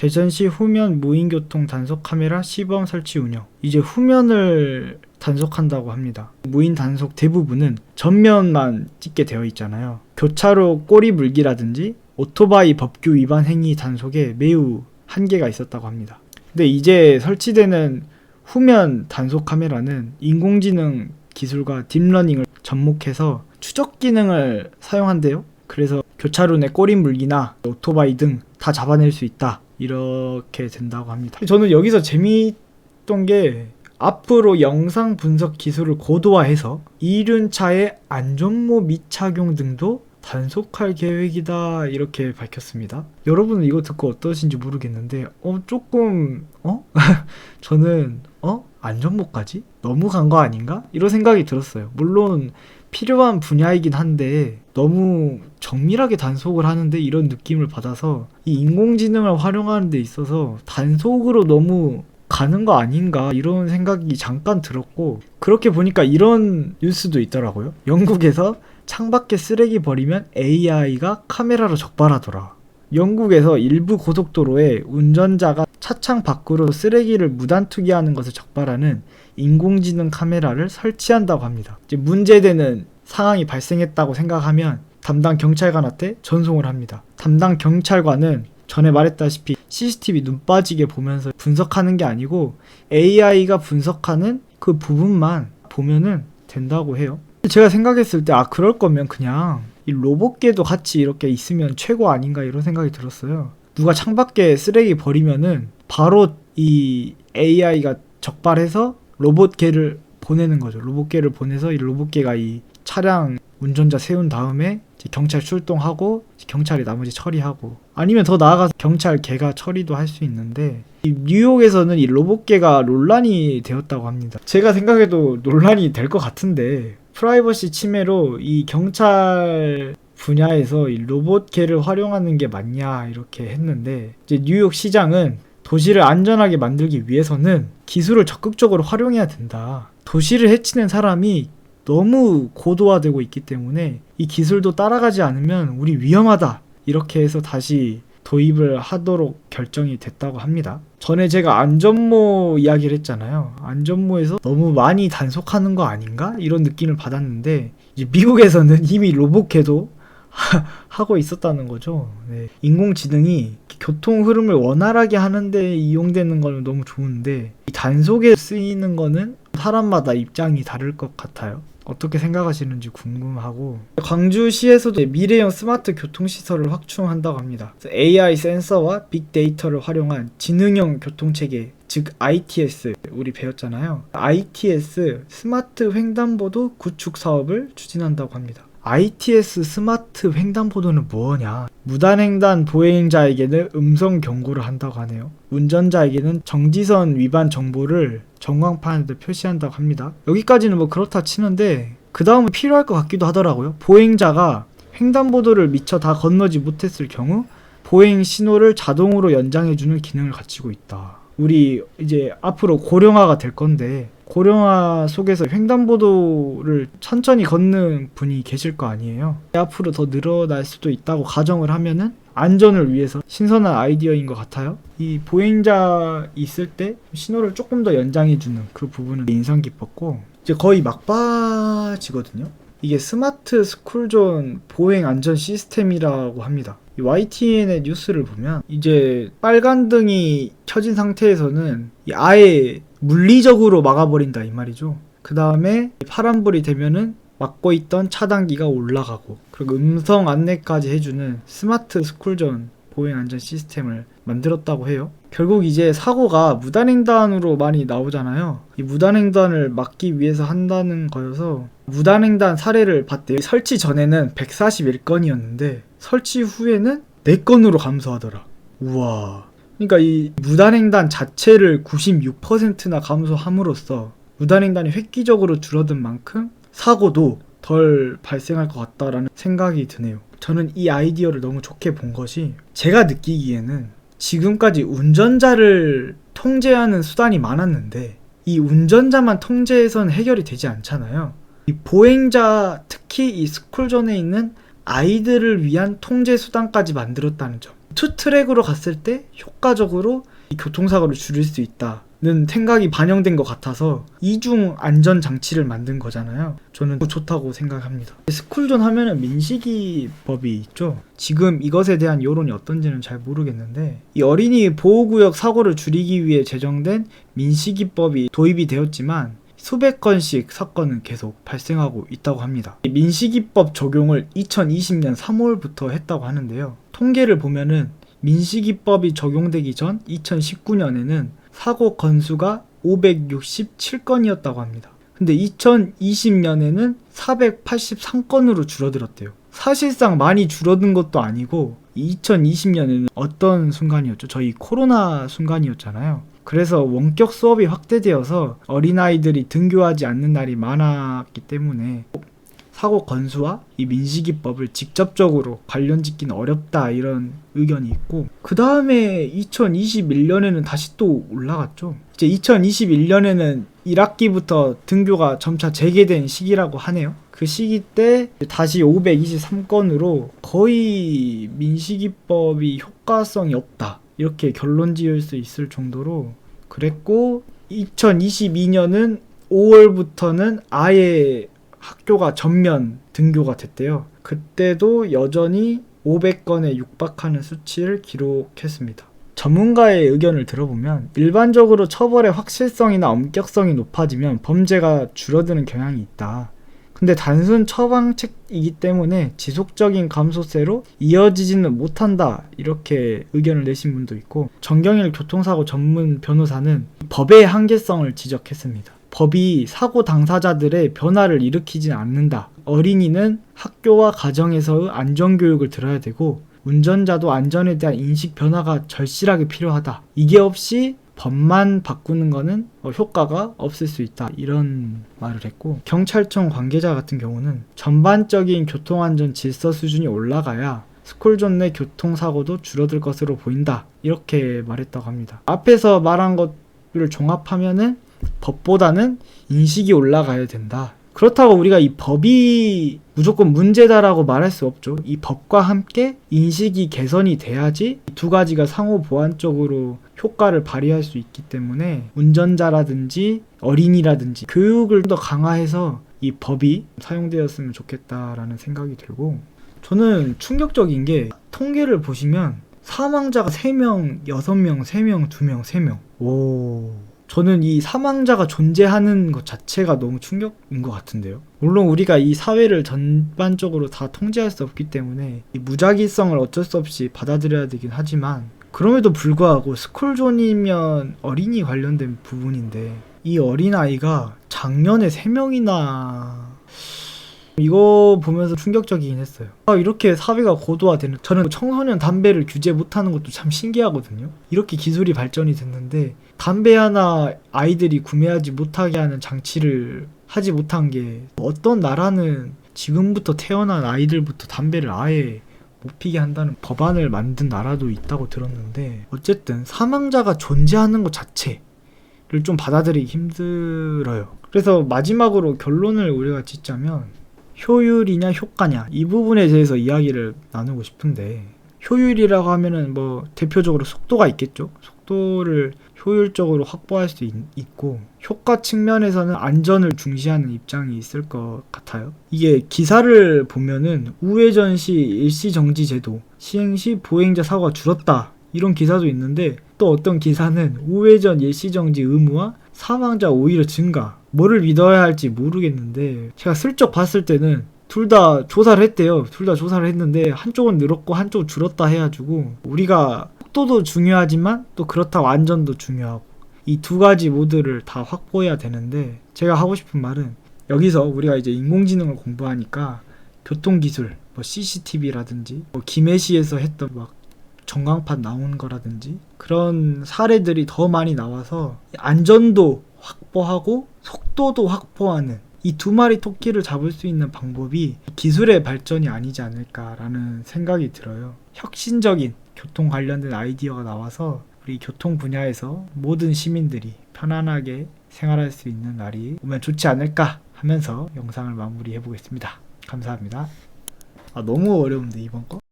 대전시 후면 무인교통 단속 카메라 시범 설치 운영. 이제 후면을 단속한다고 합니다. 무인 단속 대부분은 전면만 찍게 되어 있잖아요. 교차로 꼬리 물기라든지 오토바이 법규 위반 행위 단속에 매우 한계가 있었다고 합니다. 근데 이제 설치되는 후면 단속 카메라는 인공지능 기술과 딥러닝을 접목해서 추적 기능을 사용한대요. 그래서 교차로 내 꼬리 물기나 오토바이 등 다 잡아낼 수 있다. 이렇게 된다고 합니다. 저는 여기서 재미있던 게 앞으로 영상 분석 기술을 고도화해서 이륜차의 안전모 미착용 등도 단속할 계획이다 이렇게 밝혔습니다. 여러분은 이거 듣고 어떠신지 모르겠는데 어 조금 어 저는 어 안전모까지 너무 간 거 아닌가 이런 생각이 들었어요. 물론 필요한 분야이긴 한데 너무 정밀하게 단속을 하는데 이런 느낌을 받아서 이 인공지능을 활용하는 데 있어서 단속으로 너무 가는 거 아닌가 이런 생각이 잠깐 들었고 그렇게 보니까 이런 뉴스도 있더라고요. 영국에서 창밖에 쓰레기 버리면 AI가 카메라로 적발하더라. 영국에서 일부 고속도로에 운전자가 차창 밖으로 쓰레기를 무단 투기하는 것을 적발하는 인공지능 카메라를 설치한다고 합니다. 문제되는 상황이 발생했다고 생각하면 담당 경찰관한테 전송을 합니다. 담당 경찰관은 전에 말했다시피 CCTV 눈 빠지게 보면서 분석하는 게 아니고 AI가 분석하는 그 부분만 보면은 된다고 해요. 제가 생각했을 때 아 그럴 거면 그냥 이 로봇계도 같이 이렇게 있으면 최고 아닌가 이런 생각이 들었어요. 누가 창밖에 쓰레기 버리면은 바로 이 AI가 적발해서 로봇계를 보내는 거죠. 로봇계를 보내서 이 로봇계가 이 차량 운전자 세운 다음에 경찰 출동하고 경찰이 나머지 처리하고 아니면 더 나아가서 경찰 개가 처리도 할 수 있는데 이 뉴욕에서는 이 로봇계가 논란이 되었다고 합니다. 제가 생각해도 논란이 될 것 같은데 프라이버시 침해로 이 경찰 분야에서 이 로봇계를 활용하는 게 맞냐 이렇게 했는데 뉴욕 시장은 도시를 안전하게 만들기 위해서는 기술을 적극적으로 활용해야 된다. 도시를 해치는 사람이 너무 고도화되고 있기 때문에 이 기술도 따라가지 않으면 우리 위험하다. 이렇게 해서 다시 도입을 하도록 결정이 됐다고 합니다. 전에 제가 안전모 이야기를 했잖아요. 안전모에서 너무 많이 단속하는 거 아닌가? 이런 느낌을 받았는데 미국에서는 이미 로봇계도 하고 있었다는 거죠. 네. 인공지능이 교통 흐름을 원활하게 하는데 이용되는 거는 너무 좋은데 이 단속에 쓰이는 거는 사람마다 입장이 다를 것 같아요. 어떻게 생각하시는지 궁금하고 광주시에서도 미래형 스마트 교통시설을 확충한다고 합니다. AI 센서와 빅데이터를 활용한 지능형 교통체계 즉 ITS 우리 배웠잖아요. ITS 스마트 횡단보도 구축 사업을 추진한다고 합니다. ITS 스마트 횡단보도는 뭐냐? 무단횡단 보행자에게는 음성 경고를 한다고 하네요. 운전자에게는 정지선 위반 정보를 전광판에도 표시한다고 합니다. 여기까지는 뭐 그렇다 치는데 그 다음은 필요할 것 같기도 하더라고요. 보행자가 횡단보도를 미처 다 건너지 못했을 경우 보행 신호를 자동으로 연장해주는 기능을 갖추고 있다. 우리 이제 앞으로 고령화가 될 건데 고령화 속에서 횡단보도를 천천히 걷는 분이 계실 거 아니에요. 앞으로 더 늘어날 수도 있다고 가정을 하면은 안전을 위해서 신선한 아이디어인 것 같아요. 이 보행자 있을 때 신호를 조금 더 연장해주는 그 부분은 인상 깊었고 이제 거의 막바지거든요. 이게 스마트 스쿨존 보행 안전 시스템이라고 합니다. 이 YTN의 뉴스를 보면 이제 빨간 등이 켜진 상태에서는 이 아예 물리적으로 막아버린다 이 말이죠. 그 다음에 파란불이 되면은 막고 있던 차단기가 올라가고 그리고 음성 안내까지 해주는 스마트 스쿨존 보행 안전 시스템을 만들었다고 해요. 결국 이제 사고가 무단횡단으로 많이 나오잖아요. 이 무단횡단을 막기 위해서 한다는 거여서 무단횡단 사례를 봤대요. 설치 전에는 141건이었는데 설치 후에는 4건으로 감소하더라. 우와. 그러니까 이 무단횡단 자체를 96%나 감소함으로써 무단횡단이 획기적으로 줄어든 만큼 사고도 덜 발생할 것 같다라는 생각이 드네요. 저는 이 아이디어를 너무 좋게 본 것이 제가 느끼기에는 지금까지 운전자를 통제하는 수단이 많았는데 이 운전자만 통제해서는 해결이 되지 않잖아요. 이 보행자 특히 이 스쿨존에 있는 아이들을 위한 통제 수단까지 만들었다는 점. 투 트랙으로 갔을 때 효과적으로 이 교통사고를 줄일 수 있다 는 생각이 반영된 것 같아서 이중 안전 장치를 만든 거잖아요. 저는 좋다고 생각합니다. 스쿨존 하면은 민식이 법이 있죠. 지금 이것에 대한 여론이 어떤지는 잘 모르겠는데 이 어린이 보호구역 사고를 줄이기 위해 제정된 민식이법이 도입이 되었지만 수백 건씩 사건은 계속 발생하고 있다고 합니다. 이 민식이법 적용을 2020년 3월부터 했다고 하는데요. 통계를 보면은 민식이법이 적용되기 전 2019년에는 사고 건수가 567건이었다고 합니다. 근데 2020년에는 483건으로 줄어들었대요. 사실상 많이 줄어든 것도 아니고 2020년에는 어떤 순간이었죠? 저희 코로나 순간이었잖아요. 그래서 원격 수업이 확대되어서 어린아이들이 등교하지 않는 날이 많았기 때문에 사고 건수와 이 민식이법을 직접적으로 관련 짓기는 어렵다 이런 의견이 있고 그 다음에 2021년에는 다시 또 올라갔죠. 이제 2021년에는 1학기부터 등교가 점차 재개된 시기라고 하네요. 그 시기 때 다시 523건으로 거의 민식이법이 효과성이 없다 이렇게 결론 지을 수 있을 정도로 그랬고 2022년은 5월부터는 아예 학교가 전면 등교가 됐대요. 그때도 여전히 500건에 육박하는 수치를 기록했습니다. 전문가의 의견을 들어보면 일반적으로 처벌의 확실성이나 엄격성이 높아지면 범죄가 줄어드는 경향이 있다. 근데 단순 처방책이기 때문에 지속적인 감소세로 이어지지는 못한다. 이렇게 의견을 내신 분도 있고 정경일 교통사고 전문 변호사는 법의 한계성을 지적했습니다. 법이 사고 당사자들의 변화를 일으키진 않는다. 어린이는 학교와 가정에서의 안전교육을 들어야 되고 운전자도 안전에 대한 인식 변화가 절실하게 필요하다. 이게 없이 법만 바꾸는 어, 효과가 없을 수 있다. 이런 말을 했고 경찰청 관계자 같은 경우는 전반적인 교통안전 질서 수준이 올라가야 스쿨존 내 교통사고도 줄어들 것으로 보인다. 이렇게 말했다고 합니다. 앞에서 말한 것들을 종합하면은 법보다는 인식이 올라가야 된다. 그렇다고 우리가 이 법이 무조건 문제다라고 말할 수 없죠. 이 법과 함께 인식이 개선이 돼야지 이두 가지가 상호 보완적으로 효과를 발휘할 수 있기 때문에 운전자라든지 어린이라든지 교육을 더 강화해서 이 법이 사용되었으면 좋겠다라는 생각이 들고 저는 충격적인 게 통계를 보시면 사망자가 3명, 6명, 3명, 2명, 3명. 오. 저는 이 사망자가 존재하는 것 자체가 너무 충격인 것 같은데요. 물론 우리가 이 사회를 전반적으로 다 통제할 수 없기 때문에 이 무작위성을 어쩔 수 없이 받아들여야 되긴 하지만 그럼에도 불구하고 스쿨존이면 어린이 관련된 부분인데 이 어린아이가 작년에 3명이나 이거 보면서 충격적이긴 했어요. 아, 이렇게 사회가 고도화되는 저는 청소년 담배를 규제 못하는 것도 참 신기하거든요. 이렇게 기술이 발전이 됐는데 담배 하나 아이들이 구매하지 못하게 하는 장치를 하지 못한 게 어떤 나라는 지금부터 태어난 아이들부터 담배를 아예 못 피게 한다는 법안을 만든 나라도 있다고 들었는데 어쨌든 사망자가 존재하는 것 자체를 좀 받아들이기 힘들어요. 그래서 마지막으로 결론을 우리가 짓자면 효율이냐 효과냐 이 부분에 대해서 이야기를 나누고 싶은데 효율이라고 하면은 뭐 대표적으로 속도가 있겠죠. 속도를 효율적으로 확보할 수 있, 고 효과 측면에서는 안전을 중시하는 입장이 있을 것 같아요. 이게 기사를 보면은 우회전 시 일시 정지 제도 시행 시 보행자 사고가 줄었다 이런 기사도 있는데 또 어떤 기사는 우회전 일시 정지 의무와 사망자 오히려 증가 뭐를 믿어야 할지 모르겠는데 제가 슬쩍 봤을 때는 둘 다 조사를 했대요. 둘 다 조사를 했는데 한쪽은 늘었고 한쪽은 줄었다 해가지고 우리가 속도도 중요하지만 또 그렇다고 안전도 중요하고 이 두 가지 모드를 다 확보해야 되는데 제가 하고 싶은 말은 여기서 우리가 이제 인공지능을 공부하니까 교통기술 뭐 CCTV라든지 뭐 김해시에서 했던 막 전광판 나온 거라든지 그런 사례들이 더 많이 나와서 안전도 확보하고 속도도 확보하는 이 두 마리 토끼를 잡을 수 있는 방법이 기술의 발전이 아니지 않을까라는 생각이 들어요. 혁신적인 교통 관련된 아이디어가 나와서 우리 교통 분야에서 모든 시민들이 편안하게 생활할 수 있는 날이 오면 좋지 않을까 하면서 영상을 마무리해 보겠습니다. 감사합니다. 아 너무 어려운데 이번 거?